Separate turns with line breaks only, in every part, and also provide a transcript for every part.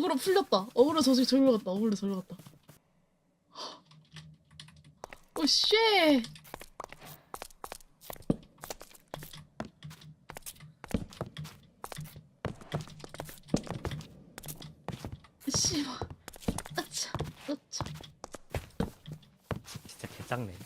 갔다. 어그로 저기 저기로 갔다. 어그로 저기로 갔다. 오 쉣. 씨발. 아차. 아차.
진짜 개짱네.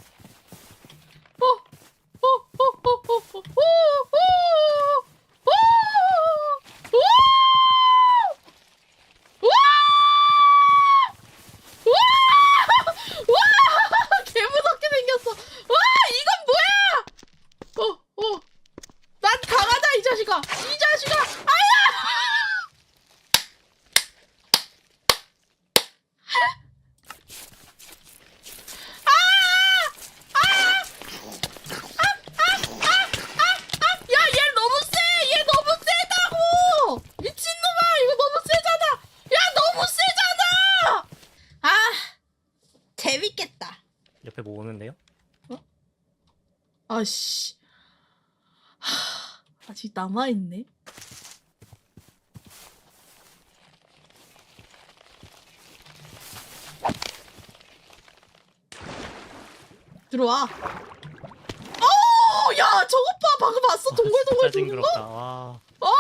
개무섭게 생겼어. 와 이건 뭐야? 어 어. 난 강하다 이 자식아. 이 자식아. 아야. 야, 얘 너무 세! 얘 너무 세다고! 미친놈아! 이거 너무 세잖아! 야, 너무 세잖아! 아, 재밌겠다.
옆에 뭐 오는데요?
아씨. 하, 아직 남아있네. 들어와. 어, 야, 저것 봐. 방금 봤어? 동글동글 도는 거?
와.
어,